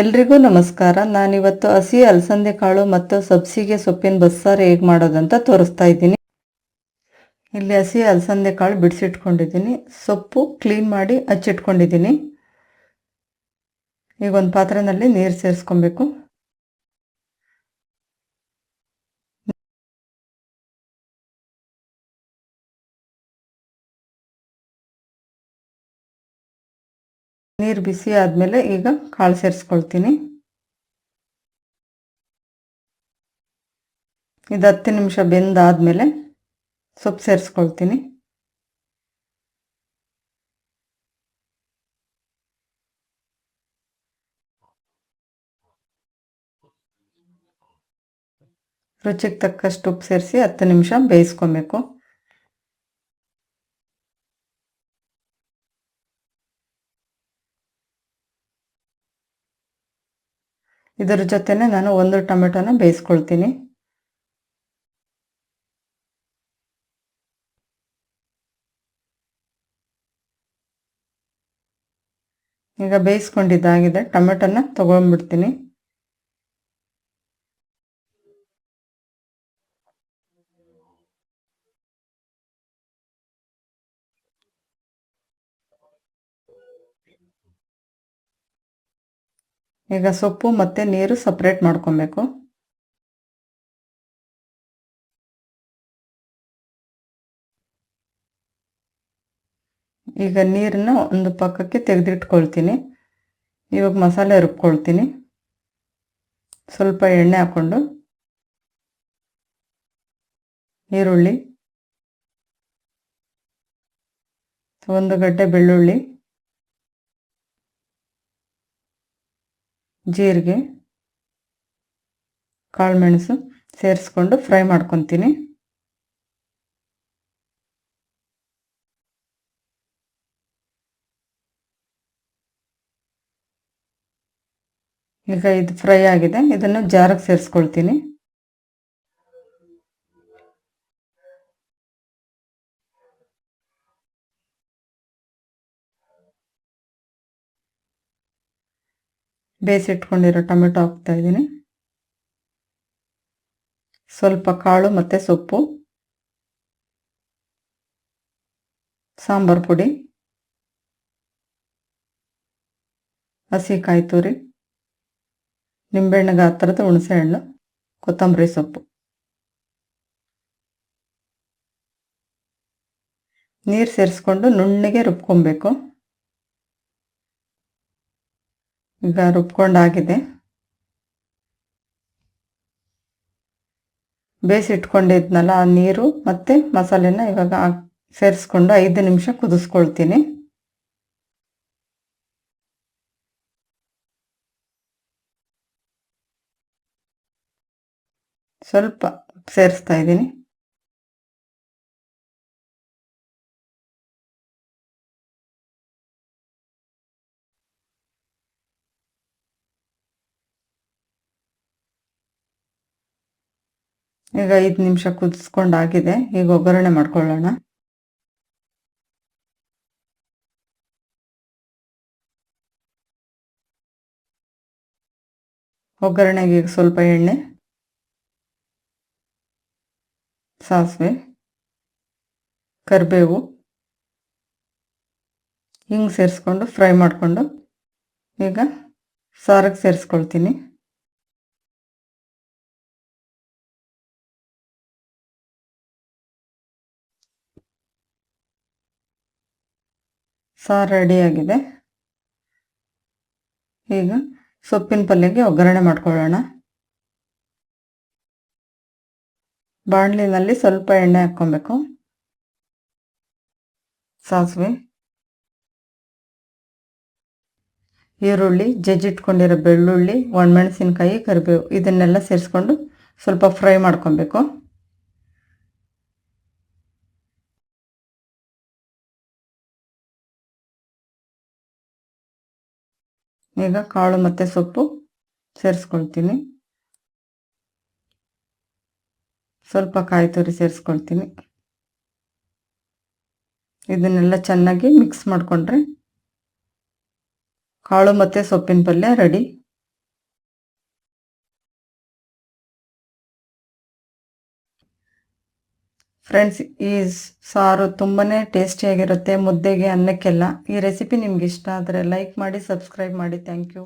ಎಲ್ರಿಗೂ ನಮಸ್ಕಾರ. ನಾನಿವತ್ತು ಹಸಿ ಅಲಸಂದೆ ಕಾಳು ಮತ್ತು ಸಬ್ಸಿಗೆ ಸೊಪ್ಪಿನ ಬಸ್ಸಾರು ಹೇಗೆ ಮಾಡೋದಂತ ತೋರಿಸ್ತಾ ಇದ್ದೀನಿ. ಇಲ್ಲಿ ಹಸಿ ಅಲಸಂದೆ ಕಾಳು ಬಿಡಿಸಿಟ್ಕೊಂಡಿದ್ದೀನಿ. ಸೊಪ್ಪು ಕ್ಲೀನ್ ಮಾಡಿ ಹಚ್ಚಿಟ್ಕೊಂಡಿದ್ದೀನಿ. ಈಗ ಒಂದು ಪಾತ್ರೆಯಲ್ಲಿ ನೀರು ಸೇರಿಸ್ಕೊಬೇಕು. ನೀರು ಬಿಸಿ ಆದಮೇಲೆ ಈಗ ಕಾಳು ಸೇರಿಸ್ಕೊಳ್ತೀನಿ. ಇದು ಹತ್ತು ನಿಮಿಷ ಬೆಂದಾದಮೇಲೆ ಸೊಪ್ಪು ಸೇರಿಸ್ಕೊಳ್ತೀನಿ. ರುಚಿಗೆ ತಕ್ಕಷ್ಟು ಉಪ್ಪು ಸೇರಿಸಿ ಹತ್ತು ನಿಮಿಷ ಬೇಯಿಸ್ಕೊಬೇಕು. ಇದರ ಜೊತೆನೆ ನಾನು ಒಂದು ಟೊಮೆಟೊನ ಬೇಯಿಸ್ಕೊಳ್ತೀನಿ. ಈಗ ಬೇಯಿಸ್ಕೊಂಡಿದ್ದಾಗಿದೆ ಟೊಮೆಟೊನ ತೊಗೊಂಡ್ಬಿಡ್ತೀನಿ. ಈಗ ಸೊಪ್ಪು ಮತ್ತು ನೀರು ಸಪ್ರೇಟ್ ಮಾಡ್ಕೊಬೇಕು. ಈಗ ನೀರನ್ನ ಒಂದು ಪಕ್ಕಕ್ಕೆ ತೆಗೆದಿಟ್ಕೊಳ್ತೀನಿ. ಇವಾಗ ಮಸಾಲೆ ರುಬ್ಕೊಳ್ತೀನಿ. ಸ್ವಲ್ಪ ಎಣ್ಣೆ ಹಾಕ್ಕೊಂಡು. ಈರುಳ್ಳಿ. ಒಂದು ಗಡ್ಡೆ ಬೆಳ್ಳುಳ್ಳಿ. ಜೀರಿಗೆ ಕಾಳುಮೆಣಸು ಸೇರಿಸ್ಕೊಂಡು ಫ್ರೈ ಮಾಡ್ಕೊತೀನಿ. ಈಗ ಇದು ಫ್ರೈ ಆಗಿದೆ. ಇದನ್ನು ಜಾರಿಗೆ ಸೇರಿಸ್ಕೊಳ್ತೀನಿ. ಬೇಯಿಸಿಟ್ಕೊಂಡಿರೋ ಟೊಮೆಟೊ ಹಾಕ್ತಾ ಇದ್ದೀನಿ. ಸ್ವಲ್ಪ ಕಾಳು ಮತ್ತು ಸೊಪ್ಪು, ಸಾಂಬಾರು ಪುಡಿ ಹಸಿ ಕಾಯಿ ತುರಿ ಹತ್ತಿರದ ಹುಣಸೆ ಹಣ್ಣು, ಕೊತ್ತಂಬರಿ ಸೊಪ್ಪು. ನೀರು ಸೇರಿಸ್ಕೊಂಡು ನುಣ್ಣಗೆ ರುಬ್ಕೊಬೇಕು. ಈಗ ರುಬ್ಕೊಂಡಾಗಿದೆ. ಬೇಯಿಸಿಟ್ಕೊಂಡಿದ್ನಲ್ಲ ಆ ನೀರು ಮತ್ತು ಮಸಾಲೆನ ಇವಾಗ ಸೇರಿಸ್ಕೊಂಡು ಐದು ನಿಮಿಷ ಕುದಿಸ್ಕೊಳ್ತೀನಿ. ಸ್ವಲ್ಪ ಸೇರಿಸ್ತಾ ಇದ್ದೀನಿ. ಈಗ ಐದು ನಿಮಿಷ ಕುದಿಸ್ಕೊಂಡಾಗಿದೆ. ಈಗ ಒಗ್ಗರಣೆ ಮಾಡ್ಕೊಳ್ಳೋಣ. ಒಗ್ಗರಣೆಗೆ ಈಗ ಸ್ವಲ್ಪ ಎಣ್ಣೆ, ಸಾಸಿವೆ, ಕರಿಬೇವು ಹಿಂಗೆ ಸೇರಿಸ್ಕೊಂಡು ಫ್ರೈ ಮಾಡಿಕೊಂಡು ಈಗ ಸಾರಿಗೆ ಸೇರಿಸ್ಕೊಳ್ತೀನಿ. ಸಾರು ರೆಡಿಯಾಗಿದೆ ಈಗ ಸೊಪ್ಪಿನ ಪಲ್ಯಗೆ ಒಗ್ಗರಣೆ ಮಾಡ್ಕೊಳ್ಳೋಣ. ಬಾಣಲಿನಲ್ಲಿ ಸ್ವಲ್ಪ ಎಣ್ಣೆ ಹಾಕ್ಕೊಬೇಕು. ಸಾಸಿವೆ. ಈರುಳ್ಳಿ, ಜಜ್ಜಿಟ್ಕೊಂಡಿರೋ ಬೆಳ್ಳುಳ್ಳಿ, ಒಣಮೆಣಸಿನ್ಕಾಯಿ, ಕರಿಬೇವು ಇದನ್ನೆಲ್ಲ ಸೇರಿಸ್ಕೊಂಡು ಸ್ವಲ್ಪ ಫ್ರೈ ಮಾಡ್ಕೊಬೇಕು. ಈಗ ಕಾಳು ಮತ್ತು ಸೊಪ್ಪು ಸೇರಿಸ್ಕೊಳ್ತೀನಿ. ಸ್ವಲ್ಪ ಕಾಯಿ ತುರಿ ಸೇರಿಸ್ಕೊಳ್ತೀನಿ. ಇದನ್ನೆಲ್ಲ ಚೆನ್ನಾಗಿ ಮಿಕ್ಸ್ ಮಾಡಿಕೊಂಡ್ರೆ ಕಾಳು ಮತ್ತು ಸೊಪ್ಪಿನ ಪಲ್ಯ ರೆಡಿ ಫ್ರೆಂಡ್ಸ್ ಈ ಸಾರು ತುಂಬಾ ಟೇಸ್ಟಿಯಾಗಿರುತ್ತೆ ಮುದ್ದೆಗೆ ಅನ್ನಕ್ಕೆಲ್ಲ. ಈ ರೆಸಿಪಿ ನಿಮ್ಗೆ ಇಷ್ಟ ಆದರೆ ಲೈಕ್ ಮಾಡಿ ಸಬ್ಸ್ಕ್ರೈಬ್ ಮಾಡಿ. Thank you